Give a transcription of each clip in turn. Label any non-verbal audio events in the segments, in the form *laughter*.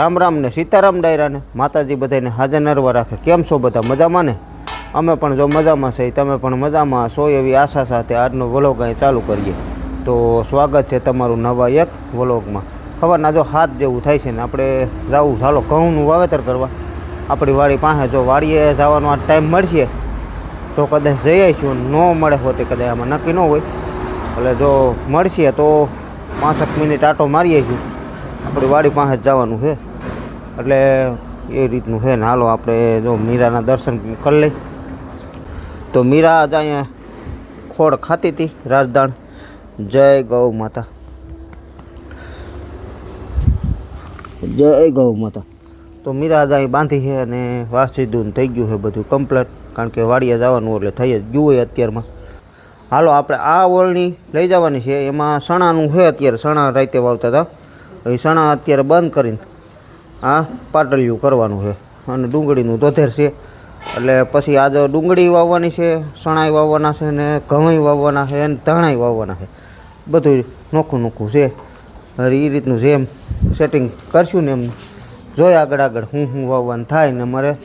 રામ રામ ને સીતારામ ડાયરાને માતાજી બધાને હાજર નરવા રાખે. કેમ છો બધા? મજામાં ને? અમે પણ જો મજામાં છે, તમે પણ મજામાં છો એવી આશા સાથે આજનો વ્લોગ અહીં ચાલુ કરીએ. તો સ્વાગત છે તમારું નવા એક વ્લોગમાં. સવારના જો હાથ જેવું થાય છે ને, આપણે જવું ચાલો ઘઉંનું વાવેતર કરવા. આપણી વાડી પાસે જો વાડીએ જવાનો આ ટાઈમ મળશે, તો કદાચ જઈ આવીશું. ન મળે હોતે કદાચ આમાં, નક્કી ન હોય. એટલે જો મળશે તો પાંસઠ મિનિટ આટો મારી આવીશું. આપણી વાડી પાસે જવાનું છે. એટલે એ રીતનું છે ને. હાલો, આપણે જો મીરાના દર્શન કરી લઈ તો મીરા જ અહીંયા ખોળ ખાતી હતી રાજદાણ. જય ગૌ માતા. જય ગૌ માતા. તો મીરા જ અહીં બાંધી છે અને વાસીદું થઈ ગયું છે બધું કમ્પ્લેટ કારણ કે વાડીએ જવાનું એટલે થઈ જ ગયું હોય અત્યારમાં. હાલો, આપણે આ ઓળણી લઈ જવાની છે. એમાં સણાનું છે અત્યારે. સણા રાતે વાવતા હતા. એ સણા અત્યારે બંધ કરીને આ પાટલિયું કરવાનું છે. અને ડુંગળીનું ધોધેર છે. એટલે પછી આજે ડુંગળી વાવવાની છે સણાઈ વાવવાના છે ને ઘઉં વાવવાના છે અને ધાણાઈ વાવવાના છે. બધું નોખું નોખું છે. હવે એ રીતનું જેમ સેટિંગ કરશું ને એમ. જોઈ આગળ આગળ હું હું વાવવાનું થાય ને મારે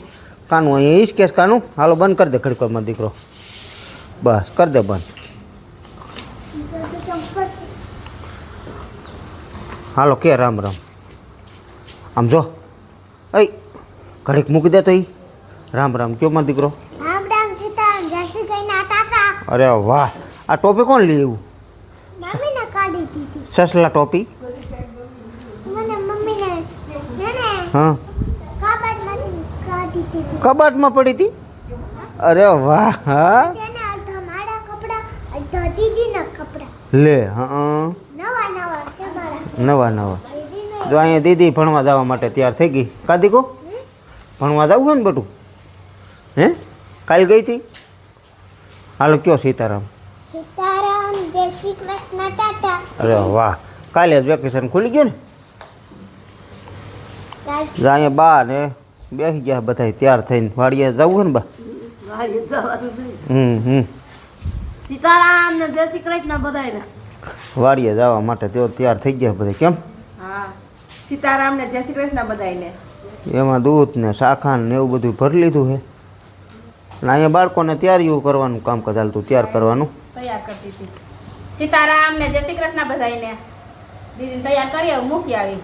કાનું અહીંયા ઈશ કેસ કાનું? હાલો બંધ કરી દે ખડકોમાં દીકરો. બસ કરી દે બંધ. હાલો કે રામ રામ. આમ જો. અય ઘડીક મૂકી દે તો ઈ. રામ રામ કયો માં દીકરો? રામ રામ સીતારામ જય શ્રી કૃષ્ણ ટાટા. અરે વાહ આ ટોપી કોણ લઈ એવું મમ્મીને કાઢી દીધી. સસલા ટોપી? મને ને? હા. દીધી. કબાટમાં પડી હતી? અરે વાહ હા. મારા લે હા નવા નવા નવા નવા. જો અહીંયા દીદી ભણવા જવા માટે તૈયાર થઈ ગઈ. કા દીકો? ભણવા જવું હોય ને બધું હે? કાલ ગઈ હતી હાલો કયો સીતારામ? સીતારામ જય શ્રી કૃષ્ણ ટાટા. અરે વાહ. કાલે જ વેકેશન ખુલી ગયું ને? કાલ. જો અહીંયા બા ને બેસી ગયા બધા તૈયાર થઈને. વાડીએ જવું હોય ને બા? વાડીએ જવાનું નહીં. હમ હમ. સીતારામ ને જય શ્રી કૃષ્ણ બધાયને. વાડીએ જવા માટે તેઓ તૈયાર થઈ ગયા બધા કેમ? હા. સીતારામ ને જય શ્રી કૃષ્ણ બધાયને. એમાં દૂધ ને શાખા ને એવું બધું ભરી લીધું છે. અને અહીંયા બાળકોને તૈયારીઓ કરવાનું કામકાજ હાલતું તૈયાર કરવાનું. તૈયાર કરતી હતી. સીતારામ ને જય શ્રી કૃષ્ણ બધાયને. દીદી તૈયાર કરી મૂકી આવી.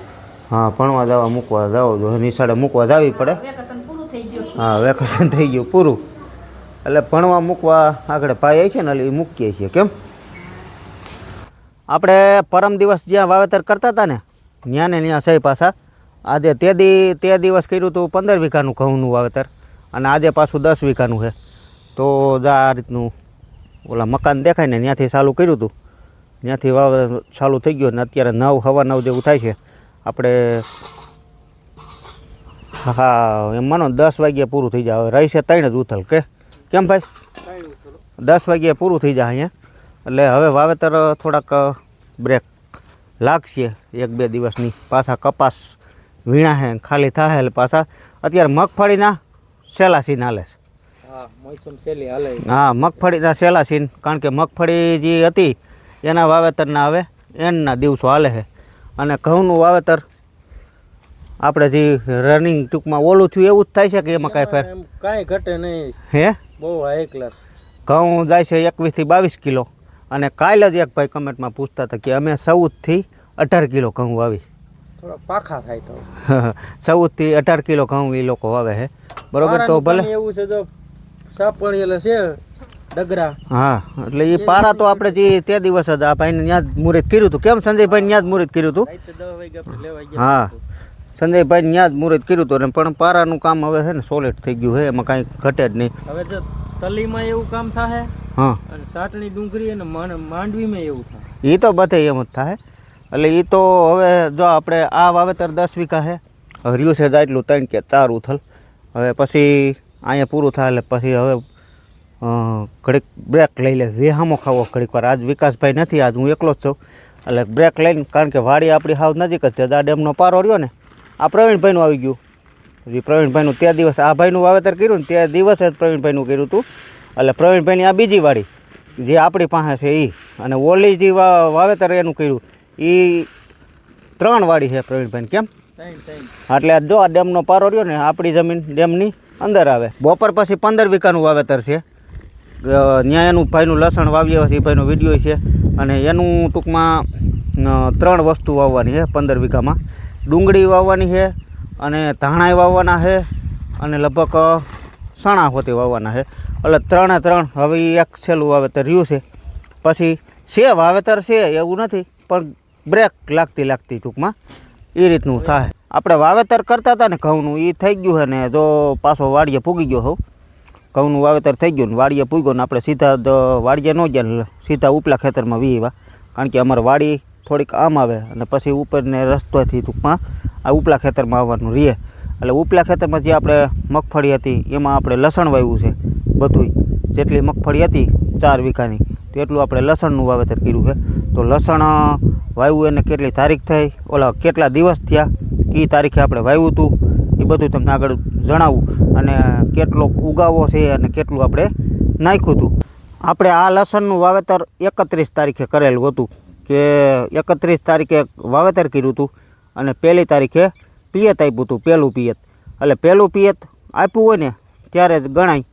હા ભણવા જવા મૂકવા જાવ જો નિશાળે મૂકવા જાવી પડે. વેકેશન પૂરું થઈ ગયું. હા વેકેશન થઈ ગયું પૂરું. એટલે ભણવા મૂકવા આગળ ભાઈ છે ને એટલે એ મૂકીએ છીએ કેમ? આપણે પરમ દિવસ જ્યાં વાવેતર કરતા હતા ને ત્યાં ને ત્યાં સહી પાછા. આજે તે દી, તે દિવસ કર્યું હતું પંદર વીઘાનું ઘઉંનું વાવેતર અને આજે પાછું દસ વીઘાનું છે. તો આ રીતનું ઓલા મકાન દેખાય ને ત્યાંથી ચાલુ કર્યું હતું ત્યાંથી વાવેતર ચાલુ થઈ ગયું ને અત્યારે નવ, હવા નવ જેવું થાય છે. આપણે હા, એમ માનો દસ વાગ્યે પૂરું થઈ જાય. રહી છે ત્રણ જ ઉથલ કે? કેમ ભાઈ? દસ વાગ્યે પૂરું થઈ જાય અહીંયા. એટલે હવે વાવેતર થોડાક બ્રેક લાગશે એક બે દિવસની. પાછા કપાસ વીણા હે ખાલી થાય એટલે પાછા અત્યારે મગફળીના સેલાસીન હાલે છે. હા મગફળીના સેલાસીન કારણ કે મગફળી જે હતી એના વાવેતરના હવે એનના દિવસો હાલે છે. અને ઘઉંનું વાવેતર આપણે જે રનિંગ ટૂંકમાં ઓલું થયું એવું જ થાય છે કે એમાં કાંઈ ફેર? કાંઈ ઘટે નહીં. હે? બહુ હાઈ ક્લાસ ઘઉં જાય છે એકવીસથી બાવીસ કિલો. અને કાલે જ એક ભાઈ કમેન્ટમાં પૂછતા હતા કે અમે ચૌદથી અઢાર કિલો ઘઉં વાવી. થોડા પાખા થાય તો. *laughs* ચૌદથી અઢાર કિલો ઘઉં એ લોકો વાવે છે. બરોબર? તો ભલે. એવું છે જો સાપણી એટલે છે ડગરા. હા એટલે એ પારા તો આપણે જે તે દિવસ જ આ ભાઈને ત્યાં જ મુહૂર્ત કર્યું હતું. કેમ સંજયભાઈ ત્યાં જ મુહૂર્ત કર્યું હતું? હા. સંજયભાઈ ત્યાં જ મુહૂર્ત કર્યું હતું ને પણ પારાનું કામ હવે છે ને સોલિડ થઈ ગયું છે. એમાં કાંઈ ઘટે જ નહીં. હવે તલીમાં એવું કામ થાય હા. અને સાટણી ડુંગળી અને માંડ- માંડવીમાં એવું થાય એ તો બધે એમ જ થાય એટલે એ તો હવે જો આપણે આ વાવેતર દસ વીઘા છે હર્યું છે એટલું ત્રણ કે ચાર ઉથલ. હવે પછી અહીંયા પૂરું થાય એટલે પછી હવે ઘડીક બ્રેક લઈ લે. વેહામો ખાવો ઘડીક વાર. આજ વિકાસભાઈ નથી આજ હું એકલો જ છું. એટલે બ્રેક લઈને કારણ કે વાડી આપણી હાવ નજીક જ છે. દા ડેમનો પારો રહ્યો ને આ પ્રવીણભાઈનું આવી ગયું. પછી પ્રવીણભાઈનું તે દિવસ આ ભાઈનું વાવેતર કર્યું ને તે દિવસે જ પ્રવીણભાઈનું કર્યું હતું. એટલે પ્રવીણભાઈની આ બીજી વાડી, જે આપણી પાસે છે એ અને ઓલી જે વાવેતર એનું કર્યું. એ ત્રણ વાડી છે પ્રવીણભાઈ કેમ? એટલે જો આ ડેમનો પારો રહ્યો ને, આપણી જમીન ડેમની અંદર આવે. બપોર પછી પંદર વીઘાનું વાવેતર છે. ત્યાં એનું ભાઈનું લસણ વાવીએ છે એ ભાઈનો વીડિયો છે. અને એનું ટૂંકમાં ત્રણ વસ્તુ વાવવાની છે પંદર વીઘામાં. ડુંગળી વાવવાની છે અને ધાણાય વાવવાના છે અને લગભગ સણા હોતી વાવવાના છે. એટલે ત્રણે ત્રણ, હવે એક છેલ્લું વાવેતર રહ્યું છે. પછી છે વાવેતર છે એવું નથી, પણ બ્રેક લાગતી લાગતી ટૂંકમાં એ રીતનું થાય. આપણે વાવેતર કરતા હતા ને ઘઉંનું એ થઈ ગયું છે ને જો પાછો વાડીએ પૂગી ગયો હોઉં. ઘઉંનું વાવેતર થઈ ગયું ને વાડીએ પૂગ્યો ને આપણે સીધા વાડીએ ન ગયા ને સીધા ઉપલા ખેતરમાં વીવા કારણ કે અમારે વાડી થોડીક આમ આવે અને પછી ઉપરને રસ્તોથી ટૂંકમાં આ ઉપલા ખેતરમાં આવવાનું રહે. એટલે ઉપલા ખેતરમાં જે આપણે મગફળી હતી, એમાં આપણે લસણ વાવ્યું છે, બધુંય. જેટલી મગફળી હતી, ચાર વીઘાની. તેટલું આપણે લસણનું વાવેતર કર્યું છે. તો લસણ વાવ્યું એને કેટલી તારીખ થઈ? ઓલા કેટલા દિવસ થયા? કઈ તારીખે આપણે વાવ્યું હતું એ બધું તમને આગળ જણાવું. અને કેટલો ઉગાવો છે અને કેટલું આપણે નાખ્યું હતું આપણે આ લસણનું વાવેતર એકત્રીસ તારીખે કરેલું હતું. કે એકત્રીસ તારીખે વાવેતર કર્યું હતું અને પહેલી તારીખે પિયત આપ્યું હતું, પહેલું પિયત. એટલે પહેલું પિયત આપ્યું હોય ને, ત્યારે જ ગણાય.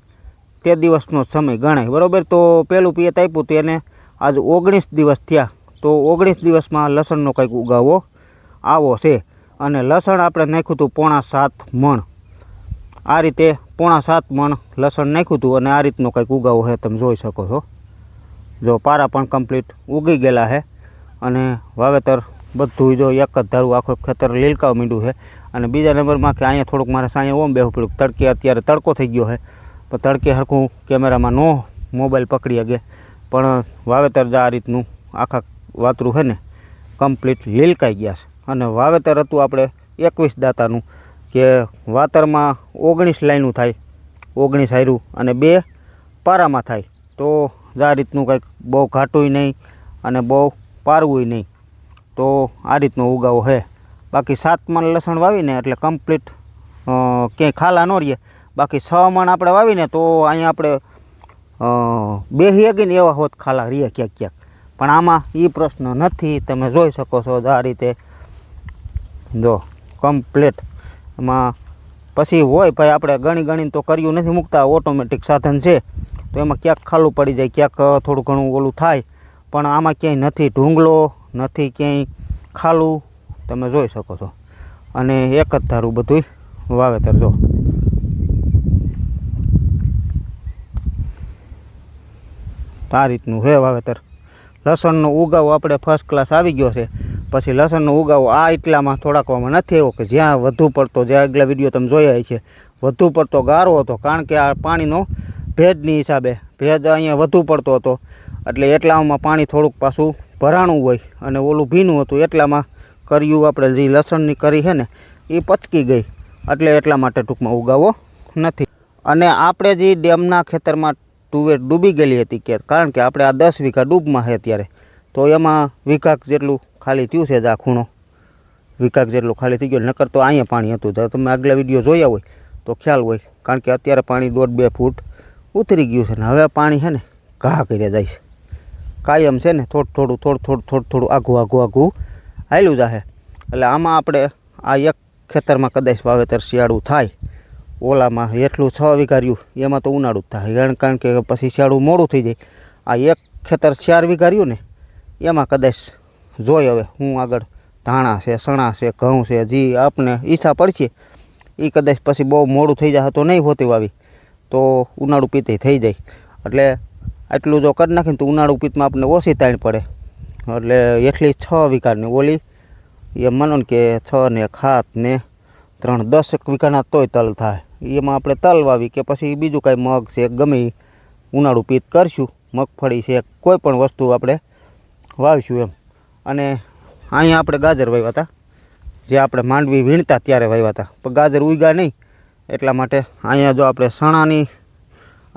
તે દિવસનો સમય ગણાય. બરાબર? તો પહેલું પિયત આપ્યું તો એને આજ ઓગણીસ દિવસ થયા. તો ઓગણીસ દિવસમાં લસણનો કંઈક ઉગાવો આવો છે. અને લસણ આપણે નાખ્યું હતું પોણા સાત મણ. આ રીતે પોણા સાત મણ લસણ નાખ્યું હતું અને આ રીતનો કંઈક ઉગાવો છે. તમે જોઈ શકો છો. જો પારા પણ કમ્પ્લીટ ઉગી ગયેલા છે. અને વાવેતર બધું જો એક જ ધારું આખું ખેતર લીલકાવ માંડ્યું છે. અને બીજા નંબરમાં કે અહીંયા થોડુંક મારે સાંજે ઓમ બેહું પડ્યું. તડકે અત્યારે તડકો થઈ ગયો છે. પણ તડકે સરખું કેમેરામાં નો મોબાઈલ પકડી શકે. પણ વાવેતર જ આ રીતનું આખા વાતરું છે ને, કમ્પ્લીટ લીલકાઈ ગયા છે. અને વાવેતર હતું આપણે એકવીસ દાતાનું, કે વાતરમાં ઓગણીસ લાઈનું થાય. ઓગણીસ હાર્યું અને બે પારામાં થાય. તો જ આ રીતનું કંઈક બહુ ઘાટુંય નહીં અને બહુ પારવુંય નહીં. તો આ રીતનો ઉગાવો છે બાકી સાત મણ લસણ વાવીને એટલે કમ્પ્લીટ ક્યાંય ખાલા ન રહીએ. બાકી છ મણ આપણે વાવીને તો અહીંયા આપણે બે હેગીને એવા હોત ખાલા રહીએ ક્યાંક ક્યાંક. પણ આમાં એ પ્રશ્ન નથી, તમે જોઈ શકો છો આ રીતે. જો કમ્પ્લીટ એમાં પછી હોય ભાઈ, આપણે ગણી ગણીને તો કર્યું નથી મૂકતા ઓટોમેટિક સાધન છે. તો એમાં ક્યાંક ખાલું પડી જાય, ક્યાંક થોડું ઘણું ઓલું થાય. પણ આમાં ક્યાંય નથી. ઢૂંગલો નથી ક્યાંય ખાલું, તમે જોઈ શકો છો. અને એક જ ધારું બધુંય વાવેતર જો. આ રીતનું છે વાવેતર. લસણનો ઉગાવો આપણે ફર્સ્ટ ક્લાસ આવી ગયો છે. પછી લસણનો ઉગાવો આ એટલામાં થોડાકવામાં નથી એવો કે જ્યાં વધુ પડતો જે આગલા વીડિયો તમે જોયા છે, વધુ પડતો ગારો હતો. કારણ કે આ પાણીનો ભેજની હિસાબે ભેજ અહીંયા વધુ પડતો હતો. એટલે એટલામાં પાણી થોડુંક પાછું ભરાણું હોય અને ઓલું ભીનું હતું, એટલામાં કર્યું આપણે જે લસણની કરી છે ને, એ પચકી ગઈ. એટલે એટલા માટે ટૂંકમાં ઉગાવો નથી. અને આપણે જે ડેમના ખેતરમાં તુવેર ડૂબી ગયેલી હતી કે, કારણ કે આપણે આ દસ વીઘા ડૂબમાં છે અત્યારે, તો એમાં વીઘાક જેટલું ખાલી થયું છે જ આ ખૂણો. વીઘાક જેટલું ખાલી થઈ ગયું, નકર તો અહીંયા પાણી હતું. તો તમે આગલા વીડિયો જોયા હોય, તો ખ્યાલ હોય, કારણ કે અત્યારે પાણી દોઢ બે ફૂટ ઉતરી ગયું છે ને, હવે પાણી છે ને ઘા કર્યા જાય છે કાયમ છે ને, થોડું થોડું થોડું થોડું થોડું થોડું આઘું આઘું આઘું હાલ્યું જાહે. એટલે આમાં આપણે આ એક ખેતરમાં કદાચ વાવેતર શિયાળું થાય, ઓલામાં એટલું છ વિઘાર્યું એમાં તો ઉનાળું જ થાય. કારણ- કે પછી શિયાળું મોડું થઈ જાય. આ એક ખેતર ચાર વિઘાર્યું ને, એમાં કદાચ જોઈ હવે હું આગળ ધાણા છે, સણા છે, ઘઉં છે, જે આપને ઈચ્છા પડશે એ કદાચ પછી બહુ મોડું થઈ જાય તો નહીં હોતી વાવી. તો ઉનાળું પીતે થઈ જાય. એટલે આટલું જો કરી નાખીને તો ઉનાળુ પિત્તમાં આપણને ઓછી તાણ પડે. એટલે એટલી છ વીઘાની ઓલી, એ માનો ને કે છ ને એક સાત ને ત્રણ દસેક વીઘાના તોય તલ થાય. એમાં આપણે તલ વાવી કે પછી બીજું કાંઈ મગ છે, ગમે ઉનાળુ પિત્ત કરશું. મગફળી છે, કોઈ પણ વસ્તુ આપણે વાવીશું એમ. અને અહીંયા આપણે ગાજર વાવ્યા હતા. જે આપણે માંડવી વીણતા ત્યારે વાવ્યા હતા. પણ ગાજર ઉગ્યા નહીં. એટલા માટે અહીંયા જો આપણે સણાની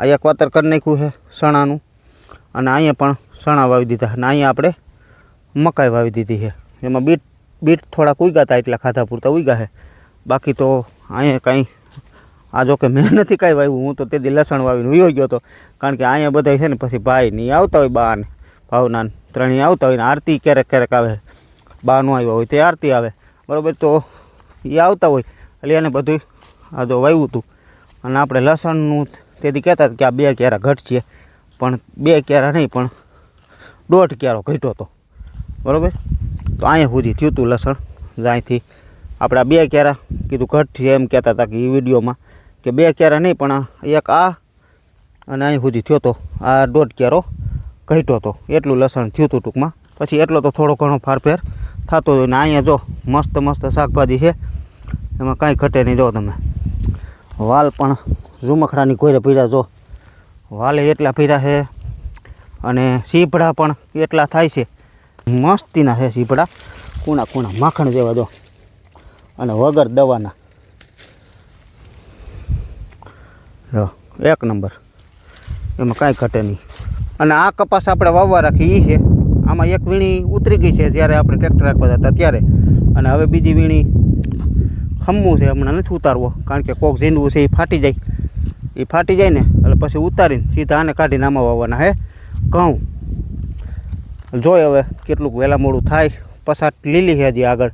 એક વાતર કરી નાખ્યું છે સણાનું. અને અહીંયા પણ સણા વાવી દીધા અને અહીંયા આપણે મકાઈ વાવી દીધી છે. એમાં બીટ બીટ થોડાક ઉગ્યા હતા એટલા ખાધા પૂરતા ઉગ્યા છે. બાકી તો અહીંયા કાંઈ, આ જો કે મેં નથી કાંઈ વાવ્યું. હું તો તે દી લસણ વાવીને વયો ગયો હતો કારણ કે અહીંયા બધા છે ને પછી ભાઈ નહીં આવતા હોય બા ને ભાવના ત્રણેય આવતા હોય ને આરતી ક્યારેક ક્યારેક આવે. બા નો આવ્યા હોય તે આરતી આવે. બરાબર તો એ આવતા હોય. એટલે એને બધું આ જો વાવ્યું હતું અને આપણે લસણનું તેથી કહેતા હતા કે આ બે ક્યારા ઘટશે પણ બે ક્યારા નહીં, પણ દોઢ ક્યારો ઘટ્યો હતો બરાબર? તો અહીંયા સુધી થયું હતું લસણ. જ્યાંથી આપણે આ બે ક્યારા કીધું ઘટશે એમ કહેતા હતા કે એ વિડીયોમાં કે બે ક્યારા નહીં, પણ એક આ અને અહીં સુધી થયો હતો આ દોઢ ક્યારો ઘટ્યો હતો એટલું લસણ થયું હતું ટૂંકમાં. પછી એટલો તો થોડો ઘણો ફારફેર થતો હોય ને અહીંયા જો મસ્ત મસ્ત શાકભાજી છે, એમાં કાંઈ ઘટે નહીં જો તમે. વાલ પણ ઝુમખડાની કોઈને પીરા જો. વાલે એટલા પીરા છે અને સીપડા પણ એટલા થાય છે. મસ્તીના છે સીપડા કૂણા કૂણા માખણ જેવા જો. અને વગર દવાના. જો, એક નંબર. એમાં કાંઈ ઘટે નહીં. અને આ કપાસ આપણે વાવવા રાખી એ છે આમાં એક વીણી ઉતરી ગઈ છે જ્યારે આપણે ટ્રેક્ટર રાખવા હતા ત્યારે. અને હવે બીજી વીણી ખમવું છે, હમણાં નથી ઉતારવો. કારણ કે કોક ઝીંડવું છે એ ફાટી જાય. એ ફાટી જાય ને, એટલે પછી ઉતારીને સીધા આને કાઢીને આમાં વાવવાના હે. ઘઉં. જોઈ હવે કેટલુંક વહેલા મોડું થાય. પસાટ લીલી છે હજી આગળ.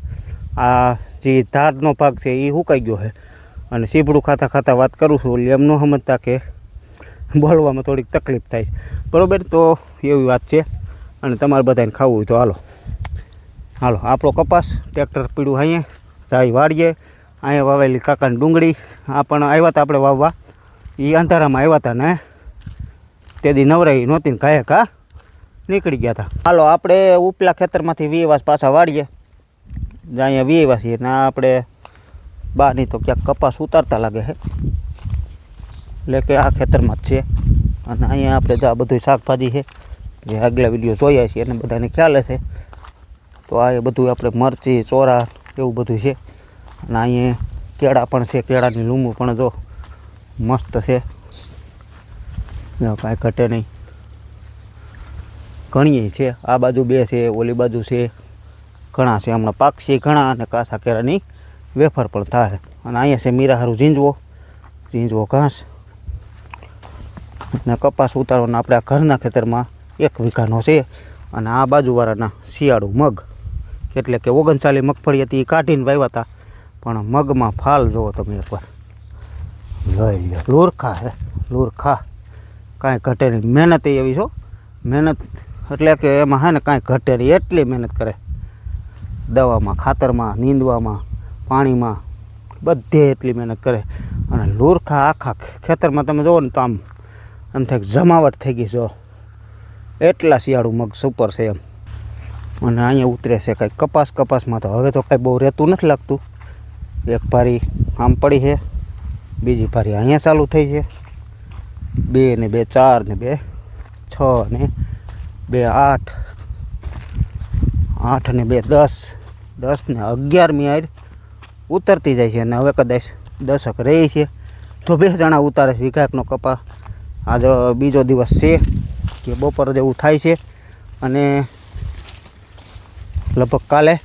આ જે ધારનો ભાગ છે એ સુકાઈ ગયો છે અને સીપડું ખાતા ખાતા વાત કરું છું એટલે એમ ન સમજતા કે બોલવામાં થોડીક તકલીફ થાય છે. બરાબર? તો એવી વાત છે. અને તમારે બધાને ખાવું હોય તો હાલો. હાલો, આપણો કપાસ, ટ્રેક્ટર પીડું અહીંયા. જાય વાળીએ અહીંયા વાવેલી કાકાની ડુંગળી. આ પણ આવ્યા હતા આપણે વાવવા. એ અંધારામાં આવ્યા હતા ને, તે દી નવરાઈ નહોતી ને કાંઈ કા, નીકળી ગયા હતા હાલો, આપણે ઉપલા ખેતરમાંથી વીવાસ પાછા વાળીએ. અહીંયા વીવા છીએ ને આપણે બહારની તો ક્યાંક કપાસ ઉતારતા લાગે છે. એટલે કે આ ખેતરમાં જ છે. અને અહીંયા આપણે તો આ બધું શાકભાજી છે, જે આગલા વીડિયો જોયા છે એને બધાને ખ્યાલ હશે. તો આ એ બધું આપણે મરચી, ચોરા, એવું બધું છે. અને અહીંયા કેળા પણ છે, કેળાની લૂમું પણ જો મસ્ત છે. કાંઈ ઘટે નહીં. ઘણી છે. આ બાજુ બે છે, ઓલી બાજુ છે. ઘણા છે. હમણાં પાકશે ઘણા અને કાસા કેરાની વેફર પણ થાય. અને અહીંયા છે મીરા હારું ઝીંજવો ઝીંજવો ઘાસ. ને કપાસ ઉતારવાના આપણે ઘરના ખેતરમાં એક વીઘાનો છે. અને આ બાજુવાળાના શિયાળું મગ. એટલે કે ઓગણચાલી મગફળી હતી, એ કાઢીને વાવ્યા હતા. પણ મગમાં ફાલ જુઓ તમે એકવાર. લઈ લ્યો. લુરખા હે, લુરખા. કાંઈ ઘટે નહીં. મહેનત એવી છો મહેનત એટલે કે એમાં હે ને કાંઈ ઘટે નહીં. એટલી મહેનત કરે. દવામાં, ખાતરમાં, નીંદવામાં, પાણીમાં બધે એટલી મહેનત કરે. અને લુરખા આખા ખેતરમાં તમે જુઓ ને તો આમ એમ થાય જમાવટ થઈ ગઈ જો એટલા શિયાળું મગ સુપર છે એમ. અને અહીંયા ઉતરે છે કાંઈ કપાસ કપાસમાં તો હવે તો કાંઈ બહુ રહેતું નથી લાગતું. એક પારી આમ પડી છે. બીજી પારી અહીંયા ચાલુ થઈ છે. બે ને બે, ચાર ને બે, છ ને બે, આઠ આઠ ને બે, દસ દસ ને અગિયારમી આર ઉતરતી જાય છે અને હવે કદાચ દશક રહી છે. તો બે જણા ઉતારે છે વિઘાકનો કપા આજે બીજો દિવસ છે કે બપોર જેવું થાય છે અને લગભગ કાલે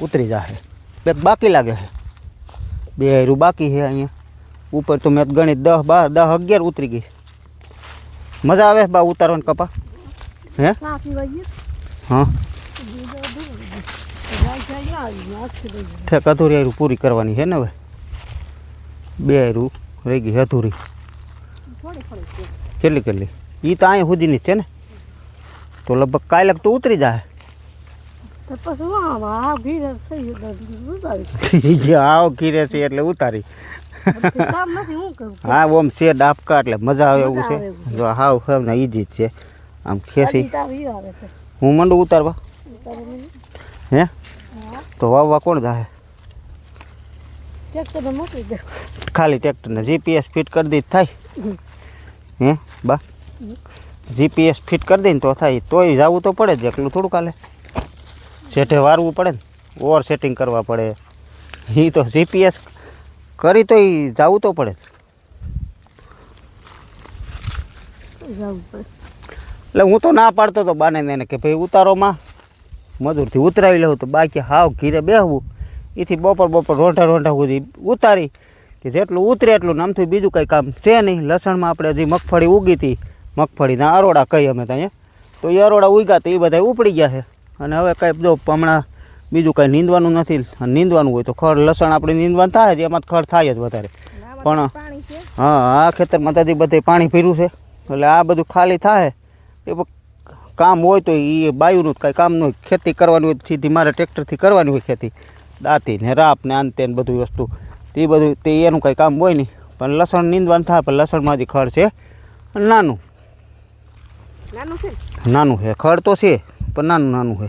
ઉતરી જશે બે બાકી લાગે છે. બે હારું બાકી છે અહીંયા. ઉપર તો મેં ગણિત દસ બાર દસ અગિયાર ઉતરી ગઈ. છે. મજા આવે બા ઉતારવાની કપા? હે? હા. ઠેક અધૂરી હારું પૂરી કરવાની છે ને હવે? બે હારું રહી ગઈ છે અધૂરી. કેટલી કેટલી? એ તો અહીંયા સુધીની જ છે ને? તો લગભગ કાલે તો ઉતરી જાય આવ કીરે છે એટલે ઉતારી. હા ઓમ છે ડાબકા એટલે મજા આવે એવું છે. જો હાવ હાવ ને ઈજી જ છે. આમ ખેસી. હું મંડું ઉતારવા? હે? તો વાવવા કોણ જાય ખાલી ટ્રેક્ટરને જીપીએસ ફિટ કરી દી થાય. હે બા? જીપીએસ ફિટ કરી દઈને તો થાય. તોય જવું તો પડે જ એકલું થોડું કાલે સેઠે વારવું પડે ને. ઓવર સેટિંગ કરવા પડે. એ તો જીપીએસ કરી તો એ જવું તો પડે. જ એટલે હું તો ના પાડતો તો બાને એને કે ભાઈ ઉતારોમાં મજૂરથી ઉતરાવી લઉં તો બાકી હાવ ઘીરે બેહવું. એથી બપોર બપોર રોંઢા રોંઢા સુધી ઉતારી. કે જેટલું ઉતરે એટલું નામથી બીજું કંઈ કામ છે નહીં. લસણમાં આપણે હજી મગફળી ઉગી હતી. મગફળીના અરોડા કહી અમે ત્યાં તો એ અરોડા ઉગ્યા તો એ બધા ઉપડી ગયા છે. અને હવે કાંઈ જો હમણાં બીજું કાંઈ નીંદવાનું નથી. અને નીંદવાનું હોય તો ખડ લસણ આપણે નીંદવાનું થાય જ એમાં ખડ થાય જ વધારે. પણ હા આ ખેતરમાં ત્યાંથી બધે પાણી પીરું છે. એટલે આ બધું ખાલી થાય. એ કામ હોય તો એ બાયુનું કાંઈ કામ ન હોય. ખેતી કરવાની હોય સીધી મારે ટ્રેક્ટરથી કરવાની હોય ખેતી. દાંતી ને રાપ ને આન તેન બધું વસ્તુ. તે બધું તે એનું કાંઈ કામ હોય નહીં. પણ લસણ નીંદવાનું થાય પણ લસણમાં જે ખડ છે નાનું. નાનું છે? નાનું છે. ખડ તો છે પણ નાનું નાનું છે.